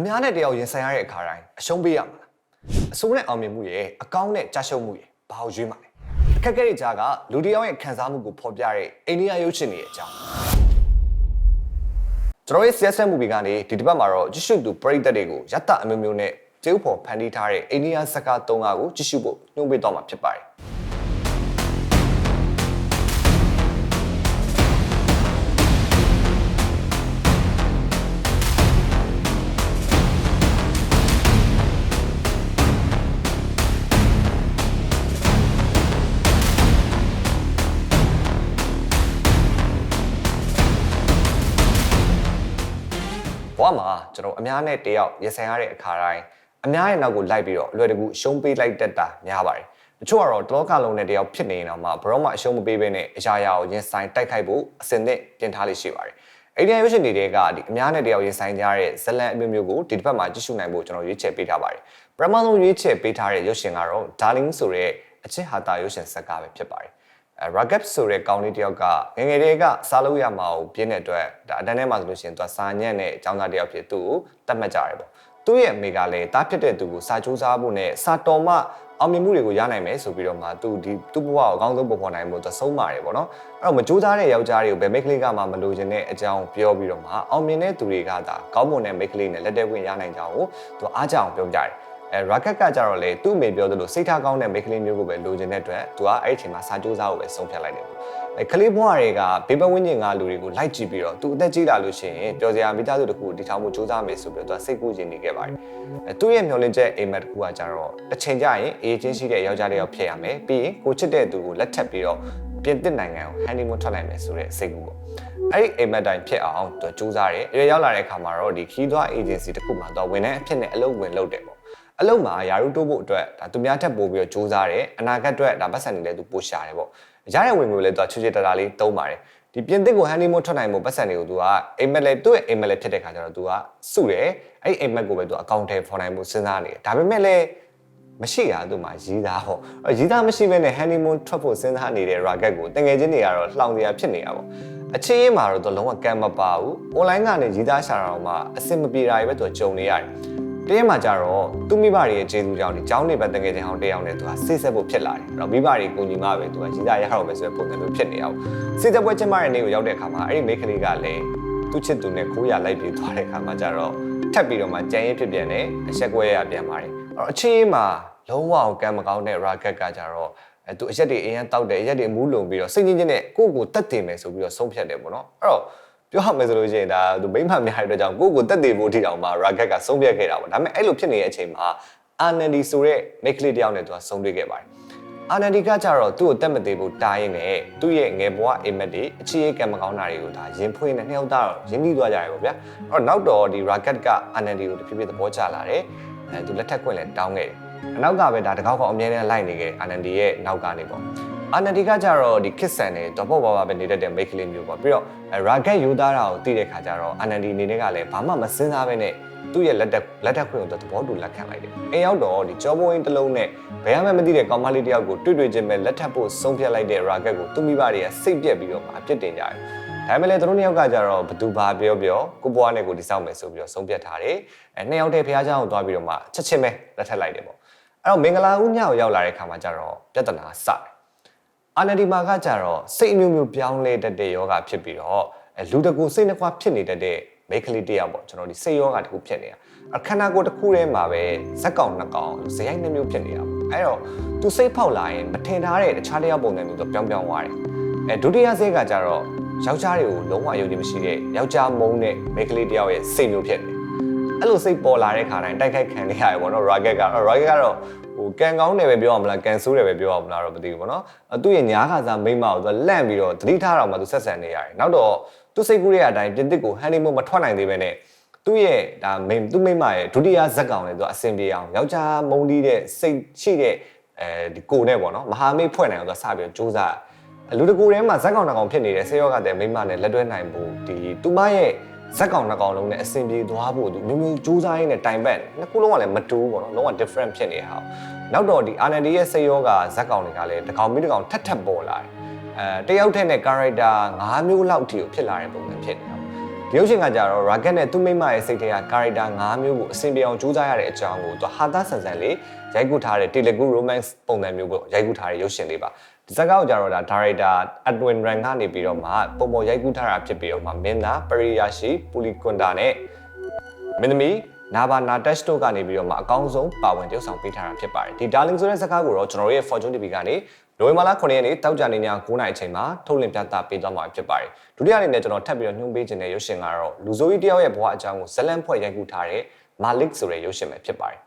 အများနဲ့တယောက်ရင်ဆိုင်ရတဲ့အခါတိုင်းအရှုံးပေးရမှာလားအစိုးနဲ့အောင်မြင်မှုရဲ့အကောင်းနဲ့ကြာရှုံးမှုရဲ့ဘာကိုရွေးမှာလဲအခက်အခဲတွေကြားကလူတစ်ယောက်ရဲ့ခံစားမှုကိုဖော်ပြတဲ့အိန္ဒိယရုပ်ရှင်တွေရဲ့အကြောင်းကျွန်တော်ရဲ့ CSM movie ကနေဒီတစ်ပတ်မှာတော့ကြည့်ရှုသူပရိသတ်တွေကိုရတအမျိုးမျိုးနဲ့ကျေးဖို့ဖန်တီးထားတဲ့အိန္ဒိယစကား၃ကားကိုကြည့်ရှုဖို့ညွှန်ပေးတော့မှာဖြစ်ပါတယ် ဘဝမှာကျွန်တော်အများနဲ့တယောက်ရဆိုင်ရတဲ့အခါတိုင်းအများရဲ့နောက်ကိုလိုက်ပြီးတော့အလွယ်တကူအရှုံးပေးလိုက်တတ်တာများပါတယ်တချို့ကတော့တလောကလုံးနဲ့တယောက်ဖြစ်နေရင်တော့မှဘရောမှအရှုံးမပေးဘဲနဲ့အရာရာကိုရင်ဆိုင်တိုက်ခိုက်ဖို့အစင်သင့်ပြင်ထားလေးရှိပါတယ်အိန္ဒိယရုပ်ရှင်တွေကဒီအများနဲ့တယောက်ရင်ဆိုင်ကြတဲ့ဇလန်အမျိုးမျိုးကိုဒီတစ်ပတ်မှာကြည့်ရှုနိုင်ဖို့ကျွန်တော်ရွေးချယ်ပေးထားပါတယ်ပထမဆုံးရွေးချယ်ပေးထားတဲ့ရုပ်ရှင်ကတော့ Darling ဆိုတဲ့အချစ်ဟာတာရုပ်ရှင်ဇာတ်ကားပဲဖြစ်ပါတယ် အဲ Ragap ဆိုတဲ့ကောင်းလေးတစ်ယောက်ကငယ်ငယ်လေးကစားလို့ရမှာကိုပြင်းတဲ့အတွက်ဒါအတန်းထဲမှာဆိုလို့ရှိရင်သူကစာညံ့တဲ့အကြောင်းသားတစ်ယောက်ဖြစ်သူ့ကိုတတ်မှတ်ကြရတယ်ပေါ့သူ့ရဲ့အမေကလည်းတားဖြစ်တဲ့သူကိုစာကြိုးစားဖို့နဲ့စာတော်မှအောင်မြင်မှုတွေကိုရနိုင်မယ်ဆိုပြီးတော့မှသူဒီသူ့ဘဝကိုအကောင်းဆုံးပုံဖော်နိုင်ဖို့သူဆုံးပါတယ်ပေါ့နော်အဲ့တော့မကြိုးစားတဲ့ယောက်ျားတွေကိုဘယ်မိတ်ကလေးကမှမလိုချင်တဲ့အကြောင်းပြောပြီးတော့မှအောင်မြင်တဲ့သူတွေကသာကောင်းမွန်တဲ့မိတ်ကလေးနဲ့လက်တက်ဝင်ရနိုင်ကြအောင်သူအားကြအောင်ပြောကြတယ် အဲ rocket ကကြတော့လေသူ့အမေပြောသလိုစိတ်ထားကောင်းတဲ့မိန်းကလေးမျိုးကိုပဲလိုချင်တဲ့အတွက်သူကအဲ့ဒီအချိန်မှာစာကြိုးစားဖို့ပဲဆုံးဖြတ်လိုက်တယ်ပေါ့အဲကလေးဘွားတွေကဘေးပတ်ဝန်းကျင်ကလူတွေကိုလိုက်ကြည့်ပြီးတော့သူအသက်ကြီးလာလို့ရှိရင်ပျော်စရာမိသားစုတစ်ခုတည်ထောင်မှုစူးစမ်းမယ်ဆိုပြီးတော့သူကစိတ်ကူးရင်နေခဲ့ပါတယ်အဲသူ့ရဲ့မျှော်လင့်ချက်အိမ်မက်တစ်ခုကကြတော့တစ်ချိန်ကျရင်အေးချင်းရှိတဲ့ယောက်ျားတစ်ယောက်ဖြစ်ရမယ်ပြီးရင်ကိုချစ်တဲ့သူကိုလက်ထပ်ပြီးတော့ပြင်သစ်နိုင်ငံကို honeymoon ထွက်နိုင်မယ်ဆိုတဲ့စိတ်ကူးပေါ့အဲ့ဒီအိမ်မက်တိုင်းဖြစ်အောင်သူစူးစမ်းတယ်အရွယ်ရောက်လာတဲ့အခါမှာတော့ဒီခီးသွား agency တစ်ခုမှာတော့ဝန်ထမ်းအဖြစ်နဲ့အလုပ်ဝင်လုပ်တယ်ပေါ့ အလုံးမှာယာရုတိုးဖို့အတွက်ဒါသူများထက်ပို့ပြီးတော့စူးစမ်းတယ်အနာဂတ်အတွက်ဒါပတ်စံနေလဲသူပို့ရှာတယ်ပေါ့ရတဲ့ဝင်ငွေလည်းသူကချွချွတတာလေးတုံးပါတယ်ဒီပြင်သစ်ကိုဟန်နီမွန်းထွက်နိုင်ဖို့ပတ်စံတွေကိုသူကအိမ်မက်လေသူ့ရဲ့အိမ်မက်လေဖြစ်တဲ့ခါကျတော့သူကစုတယ်အဲ့အိမ်မက်ကိုပဲသူအကောင့်ထဲဖော်နိုင်မှုစဉ်းစားနေတယ်ဒါပေမဲ့လည်းမရှိတာသူမှရီးသားပေါ့အဲ့ရီးသားမရှိဘဲနဲ့ဟန်နီမွန်းထွက်ဖို့စဉ်းစားနေတဲ့ racket ကိုတငယ်ချင်းတွေကတော့လှောင်စရာဖြစ်နေတာပေါ့အချင်းရင်မှာတော့သူလုံးဝကံမပါဘူး online ကနေရီးသားရှာတာတော့မှအဆင်မပြေတာတွေပဲသူကြုံနေရတယ် တရက်မှာကြတော့သူမိဘတွေရဲ့ကျေးဇူးကြောင့်ဒီကျောင်းနေပဲတကယ်ချင်းအောင်တယောက်နဲ့သူကစိတ်ဆက်ဖို့ဖြစ်လာတယ်။အဲ့တော့မိဘတွေကိုညီမပဲသူကရီးသားရတော့မယ်ဆိုတဲ့ပုံစံမျိုးဖြစ်နေအောင်စိတ်သက်ပွဲချင်းမတဲ့နေ့ကိုရောက်တဲ့အခါမှာအဲ့ဒီမိန်းကလေးကလည်းသူ့ချစ်သူနဲ့ခိုးရလိုက်ပြီးသွားတဲ့အခါမှာကြတော့ထပ်ပြီးတော့မှကြံရင်ဖြစ်ပြန်တယ်အဆက်ကွဲရပြန်ပါတယ်။အဲ့တော့အချင်းမှာလုံးဝအောင်ကံမကောင်းတဲ့ racket ကကြတော့အဲသူအရက်တွေအရင်တောက်တယ်အရက်တွေမူးလုံပြီးတော့စိတ်ချင်းချင်းနဲ့ကိုယ့်ကိုတက်တင်မယ်ဆိုပြီးတော့ဆုံးဖြတ်တယ်ပေါ့နော်။အဲ့တော့ ပြောရမယ်ဆိုလို့ရှိရင်ဒါသူမိမ့်မှများတဲ့အတွက်ကြောင့်ကိုယ့်ကိုတက်တည်ဖို့အထိတောင်မှ racket ကဆုံးဖြတ်ခဲ့တာပေါ့ဒါပေမဲ့အဲ့လိုဖြစ်နေတဲ့အချိန်မှာအာနန်ဒီဆိုတဲ့မိတ်ကလေးတယောက်နဲ့သူကဆုံးတွေ့ခဲ့ပါတယ်အာနန်ဒီကကြတော့သူ့ကိုတက်မသေးဘူးတားရင်နဲ့သူ့ရဲ့ငယ်ဘဝအိမ်မက်တွေအခြေအကံမကောင်းတာတွေကိုဒါရင်ဖွင့်နေနှစ်ယောက်သားတော့ရင်းနှီးသွားကြတယ်ပေါ့ဗျာအဲ့တော့နောက်တော့ဒီ racket ကအာနန်ဒီကိုတဖြည်းဖြည်းသဘောကျလာတယ်အဲသူလက်ထက်ခွင့်လည်းတောင်းခဲ့တယ်အနောက်ကပဲဒါတကောက်ကောင်အမြဲတမ်းလိုက်နေခဲ့အာနန်ဒီရဲ့နောက်ကနေပေါ့ အာနန်ဒီကကြတော့ဒီခစ်ဆန်နဲ့တော့ပေါ့ပါပါပဲနေတတ်တဲ့မိတ်ကလေးမျိုးပေါ့ပြီးတော့ရာဂက်ယူသားတာကိုသိတဲ့ခါကျတော့အာနန်ဒီအနေနဲ့ကလည်းဘာမှမစင်စားပဲနဲ့သူ့ရဲ့လက်တက်လက်တက်ခွင့်ကိုသဘောတူလက်ခံလိုက်တယ်။အိမ်ရောက်တော့ဒီကြောဘိုးင်းတစ်လုံးနဲ့ဘယ်မှမသိတဲ့ကောင်မလေးတယောက်ကိုတွေ့တွေ့ချင်းပဲလက်ထပ်ဖို့ဆုံးဖြတ်လိုက်တဲ့ရာဂက်ကိုသူ့မိဘတွေကစိတ်ပြက်ပြီးတော့အပြစ်တင်ကြတယ်။ဒါပေမဲ့လည်းသူတို့နှစ်ယောက်ကကြတော့ဘသူဘာပြောပြောကိုပွားနဲ့ကိုတိဆောက်မယ်ဆိုပြီးတော့ဆုံးဖြတ်ထားတယ်။အဲနှစ်ယောက်တည်းဖះเจ้าကိုသွားပြီးတော့မှချက်ချင်းပဲလက်ထပ်လိုက်တယ်ပေါ့။အဲ့တော့မင်္ဂလာဦးညကိုရောက်လာတဲ့ခါမှာကျတော့ပြဿနာစတယ်။ အာနဒီမာကကြတော့စိတ်အမျိုးမျိုးပြောင်းလဲတတ်တဲ့ယောဂဖြစ်ပြီးတော့အဲလူတကူစိတ်နှခွာဖြစ်နေတတ်တဲ့မိန်းကလေးတယောက်ပေါ့ကျွန်တော်ဒီစိတ်ယောဂတခုဖြစ်နေတာအခန္ဓာကိုယ်တစ်ခုထဲမှာပဲဇက်ကောင်နှစ်ကောင်ဇယိုက်နှမျိုးဖြစ်နေတာပေါ့အဲ့တော့သူစိတ်ဖောက်လာရင်မထင်ထားတဲ့တခြားတယောက်ပုံစံမျိုးတော့ပြောင်းပြောင်းသွားတယ်အဲဒုတိယဆဲကကြတော့ယောက်ျားတွေကိုလုံးဝယုံကြည်မရှိတဲ့ယောက်ျားမုန်းတဲ့မိန်းကလေးတယောက်ရဲ့စိတ်မျိုးဖြစ်နေအဲ့လိုစိတ်ပေါ်လာတဲ့ခါတိုင်းတိုက်ခိုက်ခံနေရတယ်ပေါ့နော် rocket က rocket ကတော့ ဟိုကန်ကောင်းတယ်ပဲပြောရမလားကန်ဆိုးတယ်ပဲပြောရမလားတော့မသိဘူးပေါ့နော်သူ့ရဲ့ညားခါစားမိန်းမကိုသူလန့်ပြီးတော့သတိထားတော့မှသူဆက်ဆံနေရတယ်နောက်တော့သူစိတ်ကူးတဲ့အတိုင်းပြင်သစ်ကိုဟန်နီမွန်းမထွက်နိုင်သေးပဲနဲ့သူ့ရဲ့ဒါမိန်သူ့မိမရဲ့ဒုတိယဇက်ကောင်လေသူကအဆင်ပြေအောင်ယောက်ျားမုန်းတီးတဲ့စိတ်ရှိတဲ့အဲဒီကိုနဲ့ပေါ့နော်မဟာမိတ်ဖွဲ့နိုင်အောင်သူကစပြီးတော့စူးစမ်းလူတကူထဲမှာဇက်ကောင်တစ်ကောင်ဖြစ်နေတဲ့ဆေးရောဂါတဲ့မိမနဲ့လက်တွဲနိုင်ဖို့ဒီသူမရဲ့ ဇက်ကောင်တစ်ကောင်လုံးနဲ့အဆင်ပြေသွားဖို့သူမျိုးမျိုးစူးစမ်းရင်းနဲ့တိုင်ပတ်နှစ်ခုလုံးကလည်းမတူဘူးပေါ့နော်လုံးဝ different ဖြစ်နေတဲ့ဟာနောက်တော့ဒီ R&D ရဲ့ဆေးရောဂါဇက်ကောင်တွေကလည်းတစ်ကောင်ပြီးတစ်ကောင်ထက်ထက်ပေါ်လာတယ်အဲတယောက်ထက်နဲ့ character ၅မျိုးလောက်အထိကိုဖြစ်လာတဲ့ပုံစံဖြစ်နေတာဒီရုပ်ရှင်ကကြတော့ Racket နဲ့သူ့မိမရဲ့စိတ်ထဲက character ၅မျိုးကိုအဆင်ပြေအောင်ကြိုးစားရတဲ့အကြောင်းကိုသူဟာသားဆန်ဆန်လေးရိုက်ကူးထားတဲ့ Telugu romance ပုံစံမျိုးကိုရိုက်ကူးထားတဲ့ရုပ်ရှင်လေးပါ ဒီဇာတ်ကားကိုကြတော့ဒါ director Edwin Ran ကနေပြီးတော့မှပုံပေါ်ရိုက်ကူးထားတာဖြစ်ပြီးတော့မှမင်းသားပရိယာရှိပူလီကွန်တာနဲ့မင်းသမီးနာဘာနာတက်တို့ကနေပြီးတော့မှအကောင်းဆုံးပါဝင်တယောက်ဆောင်ပေးထားတာဖြစ်ပါတယ်ဒီ darling ဆိုတဲ့ဇာတ်ကားကိုတော့ကျွန်တော်တို့ရဲ့ Fortune TV ကနေနိုဝင်ဘာလ9ရက်နေ့တောက်ကြနေည9:00နာရီအချိန်မှာထုတ်လင်းပြသပေးသွားမှာဖြစ်ပါတယ်ဒုတိယအနေနဲ့ကျွန်တော်ထပ်ပြီးတော့ညွှန်ပေးခြင်းတဲ့ရုပ်ရှင်ကတော့လူဆိုးကြီးတယောက်ရဲ့ဘဝအကြောင်းကိုဇလန်ဖွဲ့ရိုက်ကူးထားတဲ့ Malik ဆိုတဲ့ရုပ်ရှင်ပဲဖြစ်ပါတယ်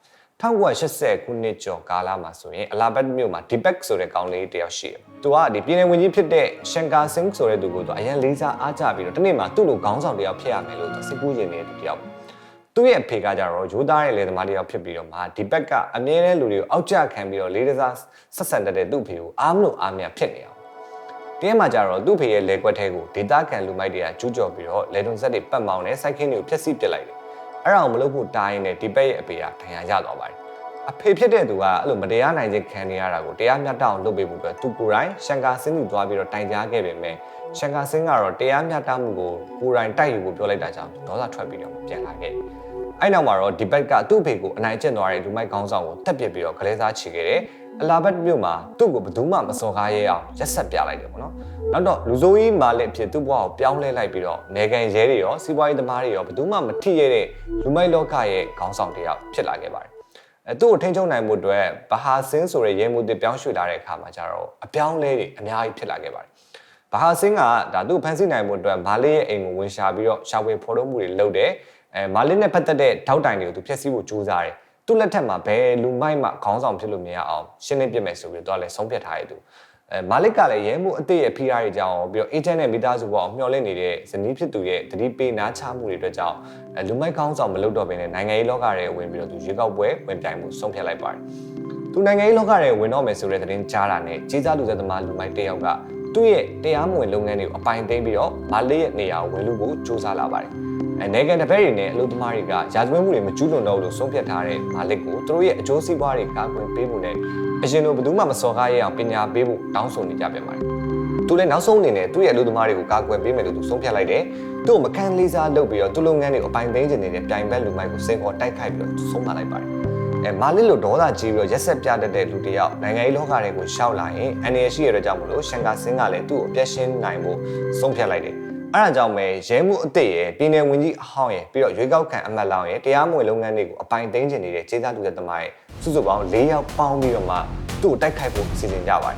1980ခုနှစ်ကျော်ကာလမှာဆိုရင်အလာဘတ်မြို့မှာ Deepak ဆိုတဲ့ကောင်လေးတယောက်ရှိတယ်။သူကဒီပြည်နယ်ဝင်ကြီးဖြစ်တဲ့ Shankar Singh ဆိုတဲ့သူကိုသူအရင်လေးစားအားကြပြီးတော့တနေ့မှာသူ့လိုခေါင်းဆောင်တယောက်ဖြစ်ရမယ်လို့သူစိတ်ကူးရင်နေတဲ့သူတယောက်။သူ့ရဲ့အဖေကကြတော့ရိုးသားတဲ့လေသမားတယောက်ဖြစ်ပြီးတော့မှဒီဘက်ကအမြဲတမ်းလူတွေကိုအောက်ကျခံပြီးတော့လေးတစားဆက်ဆံတတ်တဲ့သူ့ဖေကိုအားမလို့အားမရဖြစ်နေအောင်။တင်းမှာကြတော့သူ့ဖေရဲ့လေကွက်ထဲကိုဒေတာကန်လူမိုက်တွေကကျူးကျော်ပြီးတော့လေတုံဆက်တွေပတ်မောင်းနဲ့စိုက်ခင်းတွေကိုဖျက်ဆီးပစ်လိုက်တယ်။ အဲ့ဒါကိုမလုပ်ဖို့တားရင်လည်းဒီဘက်ရဲ့အဖေကထင်ရရသွားပါတယ်။အဖေဖြစ်တဲ့သူကအဲ့လိုမတရားနိုင်ခြင်းခံနေရတာကိုတရားမျှတအောင်လုပ်ပေးဖို့အတွက်သူကိုယ်တိုင်ရှန်ကာစင်းသူသွားပြီးတော့တိုင်ကြားခဲ့ပေမဲ့ရှန်ကာစင်းကတော့တရားမျှတမှုကိုကိုယ်တိုင်တိုက်ယူဖို့ပြောလိုက်တာကြောင့်ဒေါသထွက်ပြီးတော့ပြန်လာခဲ့တယ်။ အဲ့နောက်မှာတော့ဒီဘက်ကသူ့ဖေကိုအနိုင်ကျင့်သွားတဲ့လူမိုက်ခေါင်းဆောင်ကိုတက်ပစ်ပြီးတော့ကလေးစားချီခဲ့တယ်။အလာဘတ်မြို့မှာသူ့ကိုဘယ်သူမှမစော်ကားရဲအောင်ရက်ဆက်ပြလိုက်တယ်ပေါ့နော်။နောက်တော့လူဆိုးကြီးမာလက်ဖြစ်သူ့ဘဝကိုပြောင်းလဲလိုက်ပြီးတော့နေကန်ရဲတွေရောစီးပွားရေးသမားတွေရောဘယ်သူမှမထိရတဲ့လူမိုက်လောကရဲ့ခေါင်းဆောင်တစ်ယောက်ဖြစ်လာခဲ့ပါတယ်။အဲသူ့ကိုထိန်းချုပ်နိုင်မှုအတွက်ဘဟာစင်းဆိုတဲ့ရဲမှုတွေပြောင်းရွှေ့လာတဲ့အခါမှာကျတော့အပြောင်းလဲတွေအများကြီးဖြစ်လာခဲ့ပါတယ်။ဘဟာစင်းကဒါသူ့ဖန်ဆီးနိုင်မှုအတွက်မာလေးရဲ့အိမ်ကိုဝင်ရှာပြီးတော့ရှာဖွေဖော်ထုတ်မှုတွေလုပ်တယ်။ အဲမာလေးနဲ့ပတ်သက်တဲ့ထောက်တိုင်တွေကိုသူဖျက်ဆီးဖို့ကြိုးစားတယ်။သူ့လက်ထက်မှာဘယ်လူမိုက်မှခေါင်းဆောင်ဖြစ်လို့မရအောင်ရှင်းလင်းပြစ်မယ်ဆိုပြီးတော့လည်းဆုံးဖြတ်ထားရသူ။အဲမာလစ်ကလည်းရဲမှုအသေးရဲ့ဖိအားတွေကြောင့်ပြီးတော့အေဂျင့်နဲ့မိသားစုပေါ်မျှော်လင့်နေတဲ့ဇနီးဖြစ်သူရဲ့တတိပေးနားချမှုတွေအတွက်ကြောင့်အဲလူမိုက်ကောင်းဆောင်မလုပ်တော့ဘဲနဲ့နိုင်ငံရေးလောကထဲဝင်ပြီးတော့သူရွေးကောက်ပွဲဝင်ပြိုင်မှုဆုံးဖြတ်လိုက်ပါတယ်။သူနိုင်ငံရေးလောကထဲဝင်တော့မယ်ဆိုတဲ့သတင်းကြားတာနဲ့ကြီးစားလူသက်သမားလူမိုက်တယောက်ကသူ့ရဲ့တရားမဝင်လုပ်ငန်းတွေကိုအပိုင်သိမ်းပြီးတော့မာလစ်ရဲ့နေရာကိုဝင်လူဖို့စူးစမ်းလာပါတယ်။အဲ နိုင်ငံတပည့်တွေနဲ့အလုပ်သမားတွေကရာဇဝတ်မှုတွေမကျူးလွန်တော့လို့ဆုံးဖြတ်ထားတဲ့မာလစ်ကိုသူတို့ရဲ့အကျိုးစီးပွားတွေကာကွယ်ပေးဖို့နဲ့အရင်လိုဘယ်သူမှမစော်ကားရအောင်ပညာပေးဖို့တောင်းဆိုနေကြပြန်ပါတယ်။သူလည်းနောက်ဆုံးအနေနဲ့သူ့ရဲ့အလုပ်သမားတွေကိုကာကွယ်ပေးမယ်လို့သူဆုံးဖြတ်လိုက်တယ်။သူ့ကိုမကန်လေးစားလုပ်ပြီးတော့သူ့လုပ်ငန်းတွေကိုအပိုင်သိမ်းခြင်းနေတဲ့ပြိုင်ဘက်လူမိုက်ကိုစင်ခေါ်တိုက်ခိုက်ပြီးတော့ဆုံးမလိုက်ပါတယ်။အဲမာလစ်လိုဒေါသကြီးပြီးတော့ရက်ဆက်ပြတတ်တဲ့လူတစ်ယောက်နိုင်ငံရေးလောကတွေကိုရှောက်လာရင်အန်ရရှိရတဲ့ကြောင့်မလို့ရှန်ကာစင်းကလည်းသူ့ကိုအပြတ်ရှင်းနိုင်ဖို့ဆုံးဖြတ်လိုက်တယ်။ အဲ့ဒါကြောင့်ပဲရဲမှုအစ်စ်ရဲ့ပြည်နယ်ဝင်ကြီးအဟောင်းရဲ့ပြီးတော့ရွေးကောက်ခံအမတ်လောင်ရဲ့တရားမဝင်လုပ်ငန်းတွေကိုအပိုင်သိမ်းခြင်းနေတဲ့ခြေသားလူသက်သမားရဲ့စုစုပေါင်း၄ယောက်ပေါင်းပြီးတော့မှသူ့ကိုတိုက်ခိုက်ဖို့စီစဉ်ကြပါတယ်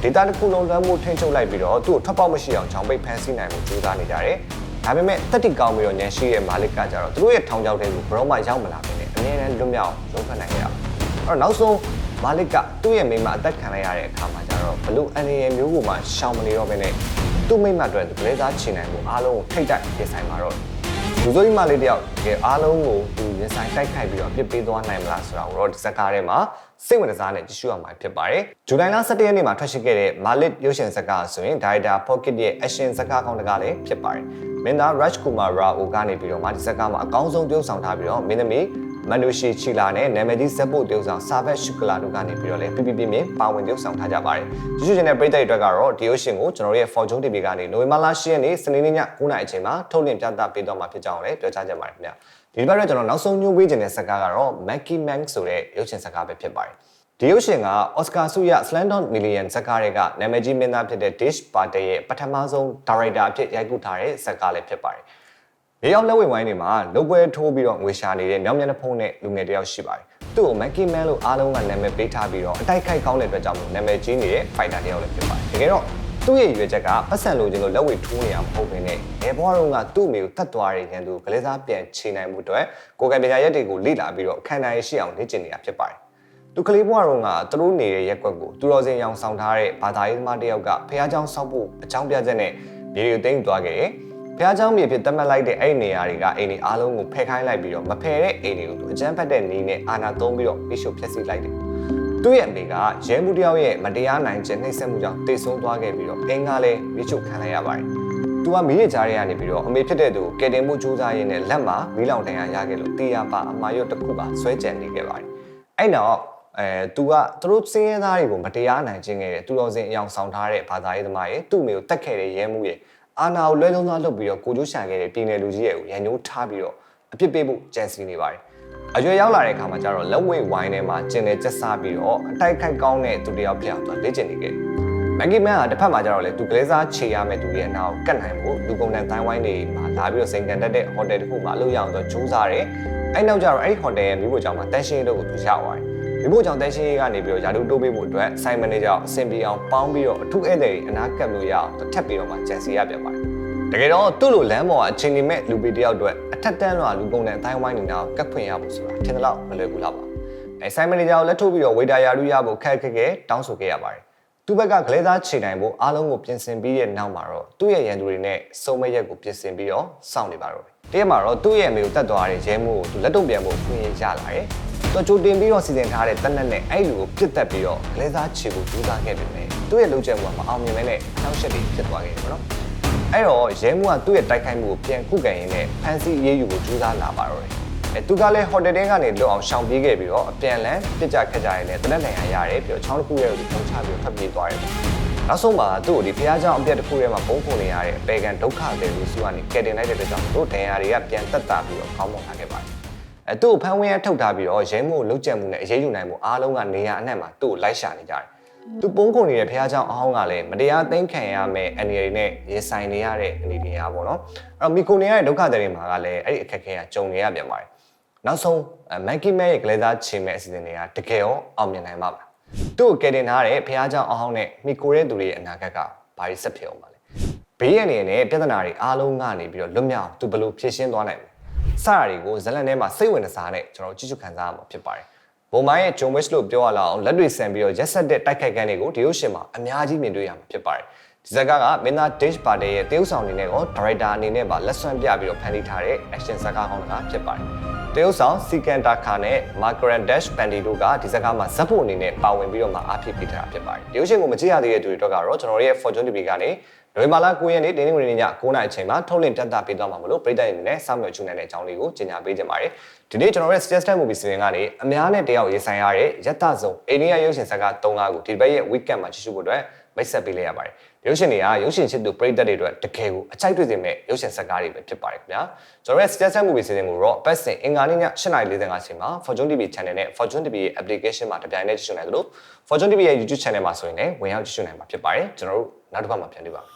။ဒေတာတစ်ခုလုံးလွှမ်းမိုးထိန်းချုပ်လိုက်ပြီးတော့သူ့ကိုထွက်ပေါက်မရှိအောင်ချောင်ပိတ်ဖမ်းဆီးနိုင်ဖို့ကြိုးစားနေကြတယ်။ဒါပေမဲ့တက်တိကောင်းပြီးတော့ညံရှိရဲ့မာလစ်ကကြတော့သူတို့ရဲ့ထောင်ချောက်ထဲကိုဘရောမရောက်မလာဘဲနဲ့အမြဲတမ်းလွတ်မြောက်လုံးဖက်နိုင်ကြတာ။အဲ့တော့နောက်ဆုံးမာလစ်ကသူ့ရဲ့မိမအသက်ခံလိုက်ရတဲ့အခါမှာကျတော့ဘလို့အန်ရယ်မျိုးကိုမှရှောင်မနေတော့ဘဲနဲ့ သူ့မိမအတွက်ကလေးစားချင်နိုင်မှုအားလုံးကိုထိတ်တိုက်ပြင်ဆိုင်မှာတော့လူစိုးကြီးမလေးတယောက်တကယ်အားလုံးကိုသူရင်ဆိုင်တိုက်ခိုက်ပြီးတော့ပြစ်ပေးသွားနိုင်မလားဆိုတာကိုတော့ဒီဇက်ကားထဲမှာစိတ်ဝင်စားနဲ့ကြည့်ရှုရမှာဖြစ်ပါတယ်။ဇူလိုင်လ17ရက်နေ့မှာထွက်ရှိခဲ့တဲ့ Malit ရုပ်ရှင်ဇာတ်ကားဆိုရင် Director Pocket ရဲ့ action ဇာတ်ကားကောင်းတကားလည်းဖြစ်ပါတယ်။မင်းသား Raj Kumar Rao ကနေပြီးတော့မှဒီဇာတ်ကားမှာအကောင်းဆုံးပြုဆောင်ထားပြီးတော့မင်းသမီး မန်နူရှီချီလာနဲ့နာမည်ကြီးဇက်ပုတ်တုပ်ဆောင်ဆာဘက်ရှုကလာတို့ကနေပြီးတော့လည်းပြပြပြပြပါဝင်တုပ်ဆောင်ထားကြပါတယ်။ကြည့်ရှုခြင်းတဲ့ပရိသတ်တွေအတွက်ကတော့ဒီရုပ်ရှင်ကိုကျွန်တော်တို့ရဲ့ Fortune TV ကနေနိုဝင်ဘာလ10ရက်နေ့စနေနေ့ည9:00နာရီအချိန်မှာထုတ်လွှင့်ပြသပေးတော့မှာဖြစ်ကြောင်းလည်းပြောကြားချင်ပါတယ်ခင်ဗျာ။ဒီဘက်တော့ကျွန်တော်နောက်ဆုံးညှိုးပေးခြင်းတဲ့ဇာတ်ကားကတော့ Mackie Mank ဆိုတဲ့ရုပ်ရှင်ဇာတ်ကားပဲဖြစ်ပါတယ်။ဒီရုပ်ရှင်ကအော်စကာဆုရ Slumdog Million ဇာတ်ကားတွေကနာမည်ကြီးမင်းသားဖြစ်တဲ့ Dish Patel ရဲ့ပထမဆုံးဒါရိုက်တာအဖြစ်ရိုက်ကူးထားတဲ့ဇာတ်ကားလည်းဖြစ်ပါတယ်။ မြေရောက်လက်ဝင်ဝိုင်းတွေမှာလုတ်ပွဲထိုးပြီးတော့ငွေရှာနေတဲ့မြောင်မျက်နှာဖုံးနဲ့လူငယ်တယောက်ရှိပါတယ်။သူ့ကို Mackie Man လို့အားလုံးကနာမည်ပေးထားပြီးတော့အတိုက်ခိုက်ကောင်းတဲ့အတွက်ကြောင့်နာမည်ကြီးနေတဲ့ fighter တယောက်လည်းဖြစ်ပါတယ်။တကယ်တော့သူ့ရဲ့ရွေချက်ကပတ်စံလိုချင်လို့လက်ဝဲထိုးနေရမဟုတ်ဘဲနဲ့ဘယ်ဘွားတော့ကသူ့အမေကိုတတ်သွားတဲ့ရန်သူကလေးစားပြန်ချိန်နိုင်မှုအတွက်ကိုယ်ကံပညာရက်တွေကိုလေ့လာပြီးတော့ခန္ဓာရရှိအောင်လေ့ကျင့်နေတာဖြစ်ပါတယ်။သူကလေးဘွားတော့ကသူတို့နေတဲ့ရက်ွက်ကိုသူတော်စင်ရောင်ဆောင်ထားတဲ့ဘာသာရေးသမားတယောက်ကဖះเจ้าဆောက်ဖို့အကြောင်းပြချက်နဲ့မြေကိုသိမ်းသွားခဲ့တယ်။ ဖះเจ้าမြေဖြစ်တတ်မှတ်လိုက်တဲ့အဲ့ဒီနေရာတွေကအိမ်တွေအားလုံးကိုဖယ်ခိုင်းလိုက်ပြီးတော့မဖယ်တဲ့အိမ်တွေကိုသူအကြမ်းဖက်တဲ့နည်းနဲ့အာဏာသုံးပြီးတော့ပြရှုဖျက်ဆီးလိုက်တယ်။သူ့ရဲ့အမေကရဲမှုတယောက်ရဲ့မတရားနိုင်ခြင်းနှိပ်စက်မှုကြောင့်တိတ်ဆုံးသွားခဲ့ပြီးတော့အင်္ဂါလည်းမိချုပ်ခံလိုက်ရပါတယ်။သူကမိရကြားရကနေပြီးတော့အမေဖြစ်တဲ့သူကိုကယ်တင်မှုကြိုးစားရင်းနဲ့လက်မှာမီးလောင်တန်ရရခဲ့လို့တေးရပါအမာရွတ်တစ်ခုပါဆွဲကြံနေခဲ့ပါတယ်။အဲ့တော့အဲသူကသူတို့စင်းရဲသားတွေကိုမတရားနိုင်ခြင်းခဲ့တဲ့သူတော်စင်အယောင်ဆောင်ထားတဲ့ဘာသာရေးသမားရဲ့သူ့မိကိုတတ်ခဲ့တဲ့ရဲမှုရဲ့ အာနာကိုလွဲလုံးသားလုပ်ပြီးတော့ကိုကျိုးရှာခဲ့တဲ့ပြည်နယ်လူကြီးရဲ့ကိုရန်ညိုးထားပြီးတော့အပြစ်ပေးဖို့ကြံစီနေပါတယ်အရွယ်ရောက်လာတဲ့အခါမှာကျတော့လက်ဝဲဝိုင်းထဲမှာကျင်နေကျက်စားပြီးတော့အတိုက်ခိုက်ကောင်းတဲ့သူတယောက်ဖြစ်အောင်သူလေ့ကျင့်နေခဲ့တယ်မန်ဂီမန်ကတစ်ဖက်မှာကျတော့လေသူကလေးစားခြေရမဲ့သူရဲ့အနာကိုကတ်နိုင်ဖို့လူကုန်တန်တိုင်းဝိုင်းတွေမှာလာပြီးတော့စိန်ကန်တတ်တဲ့ဟိုတယ်တစ်ခုမှာအလုပ်ရအောင်ဆိုကြိုးစားတယ်အဲ့နောက်ကျတော့အဲ့ဒီဟိုတယ်ရဲ့မိဖို့ကြောင့်မှာတန်ရှင်းရေးလုပ်ကိုသူရသွားတယ် မိဖို့ကြောင့်တန်ရှင်းရေးကနေပြီးတော့ယာတူတိုးပေးဖို့အတွက်ဆိုင်မန်နေဂျာအဆင်ပြေအောင်ပေါင်းပြီးတော့အထူးဧည့်သည်အနာကပ်လို့ရအောင်ထပ်ပြီးတော့မှကြံစီရပြန်ပါတယ်တကယ်တော့သူ့လိုလမ်းပေါ်ကအချိန်နေမဲ့လူပေတယောက်အတွက်အထက်တန်းလွှာလူကုန်တဲ့အတိုင်းဝိုင်းနေတာကိုကတ်ခွင့်ရဖို့ဆိုတာထင်တယ်လို့မလွယ်ဘူးလားပါအဲဆိုင်မန်နေဂျာကိုလက်ထုတ်ပြီးတော့ဝေတာယာလူရဖို့ခက်ခက်ခဲတောင်းဆိုခဲ့ရပါတယ်သူ့ဘက်ကဂလဲသားခြေနိုင်ဖို့အားလုံးကိုပြင်ဆင်ပြီးတဲ့နောက်မှာတော့သူ့ရဲ့ရန်သူတွေနဲ့စုံမရက်ကိုပြင်ဆင်ပြီးတော့စောင့်နေပါတော့တယ်။တကယ်မှာတော့သူ့ရဲ့အမေကိုတတ်သွားတဲ့ရဲမှုကိုသူလက်တုံပြန်ဖို့ဖွင့်ရရလာတယ်။ သူကြိုတင်ပြီးတော့စီစဉ်ထားတဲ့တနက်နဲ့အဲ့လူကိုပြစ်တက်ပြီးတော့ဂလဲသားခြေကိုကြိုးစားခဲ့ပေမဲ့သူ့ရဲ့လုပ်ချက်မှုကမအောင်မြင်မဲနဲ့အထောက်အချက်တွေဖြစ်သွားခဲ့တယ်ပေါ့နော်။အဲ့တော့ရဲမှုကသူ့ရဲ့တိုက်ခိုက်မှုကိုပြန်ခုခံရင်းနဲ့ဖန်စီအေးအေးယူကိုကြိုးစားလာပါတော့တယ်။အဲသူကလည်းဟိုတယ်တဲကနေလွတ်အောင်ရှောင်ပြေးခဲ့ပြီးတော့အပြန်လန်းပြစ်ကြခက်ကြရည်နဲ့တနက်နိုင်ရရတယ်ပြီးတော့ချောင်းတစ်ခုရဲ့ကိုထုံချပြီးတော့ဖက်ပြေးသွားတယ်ပေါ့။နောက်ဆုံးမှာသူ့ကိုဒီဖះเจ้าအပြက်တစ်ခုထဲမှာပုံပုံနေရတဲ့အပေကန်ဒုက္ခတွေလူစုကနေကယ်တင်လိုက်တဲ့အတွက်ကြောင့်တို့ဒဏ်ရာတွေကပြန်တက်တာပြီးတော့ခေါင်းမောက်ထားခဲ့ပါတယ်။ အဲသူ့ကိုဖမ်းဝင်းရထုတ်ထားပြီးတော့ရဲမှုကိုလုတ်ကြံမှုနဲ့အရေးယူနိုင်မှုအားလုံးကနေရာအနှံ့မှာသူ့ကိုလိုက်ရှာနေကြတယ်။သူပုံကုန်နေတဲ့ဖះเจ้าအဟောင်းကလည်းမတရားသိမ်းခံရမယ့်အနေတွေနဲ့ရင်ဆိုင်နေရတဲ့အနေတွေအားပေါ့နော်။အဲ့တော့မီကိုနေရတဲ့ဒုက္ခတွေမှာကလည်းအဲ့ဒီအခက်အခဲကကြုံနေရပြန်ပါတယ်။နောက်ဆုံးမန်ကီမဲရဲ့ဂလဲသားချင်မဲ့အစီအစဉ်တွေကတကယ်ရောအောင်မြင်နိုင်ပါမလား။သူ့ကိုကယ်တင်ထားတဲ့ဖះเจ้าအဟောင်းနဲ့မိကိုတဲ့သူတွေရဲ့အနာဂတ်ကဘာတွေဆက်ဖြစ်အောင်ပါလဲ။ဘေးရန်တွေနဲ့ပြဿနာတွေအားလုံးကနေပြီးတော့လွတ်မြောက်သူဘယ်လိုဖြေရှင်းသွားနိုင်မလဲ။ စတာတွေကိုဇလန်ထဲမှာစိတ်ဝင်စားနဲ့ကျွန်တော်ကြည့်ရှုခံစားရမှာဖြစ်ပါတယ်။ဘုံမိုင်းရဲ့ဂျုံဝစ်လို့ပြောရလောက်အောင်လက်တွေဆန်ပြီးတော့ရက်ဆက်တဲ့တိုက်ခိုက်ခန်းတွေကိုဒီရုပ်ရှင်မှာအများကြီးမြင်တွေ့ရမှာဖြစ်ပါတယ်။ဒီဇက်ကကမင်းသား Dish Party ရဲ့တရုပ်ဆောင်အနေနဲ့ရော Director အနေနဲ့ပါလက်ဆွမ်းပြပြီးတော့ဖန်တီးထားတဲ့ action ဇာတ်ကားကောင်းတစ်ကားဖြစ်ပါတယ်။တရုပ်ဆောင်စီကန်တာခါနဲ့ Margaret Dash Bandy တို့ကဒီဇက်ကမှာဇက်ဖို့အနေနဲ့ပါဝင်ပြီးတော့မှအားဖြစ်ပေးထားတာဖြစ်ပါတယ်။ဒီရုပ်ရှင်ကိုမကြည့်ရသေးတဲ့သူတွေတော့ကတော့ကျွန်တော်တို့ရဲ့ Fortune TV ကနေ နိုဝင်ဘာလ9ရက်နေ့တင်းနေဝင်ည9:00နာရီအချိန်မှာထုတ်လင်းပြသပေးသွားမှာမလို့ပြည်သက်အနေနဲ့စောင့်မျှော်ချူနိုင်တဲ့အကြောင်းလေးကိုကြေညာပေးကြပါတယ်။ဒီနေ့ကျွန်တော်ရဲ့ Suggest Movie စီစဉ်ကနေအများနဲ့တယောက်ရေးဆိုင်ရတဲ့ရက်တဆုံအိန္ဒိယရုပ်ရှင်ဇာတ်ကား3ကားကိုဒီတစ်ပတ်ရဲ့ weekend မှာကြည့်ရှုဖို့အတွက်မိတ်ဆက်ပေးလိုက်ရပါတယ်။ရုပ်ရှင်တွေကရုပ်ရှင်ချစ်သူပြည်သက်တွေအတွက်တကယ်ကိုအချိုက်တွေ့စေမဲ့ရုပ်ရှင်ဇာတ်ကားတွေပဲဖြစ်ပါတယ်ခင်ဗျာ။ကျွန်တော်ရဲ့ Suggest Movie စီစဉ်ကိုတော့ပတ်စဉ်အင်္ဂါနေ့ည8:45ချိန်မှာ Fortune TV Channel နဲ့ Fortune TV ရဲ့ application မှာတပြိုင်တည်းကြည့်ရှုနိုင်သလို Fortune TV ရဲ့ YouTube Channel မှာဆိုရင်လည်းဝင်ရောက်ကြည့်ရှုနိုင်မှာဖြစ်ပါတယ်။ကျွန်တော်တို့နောက်တစ်ပတ်မှာပြန်တွေ့ပါမယ်။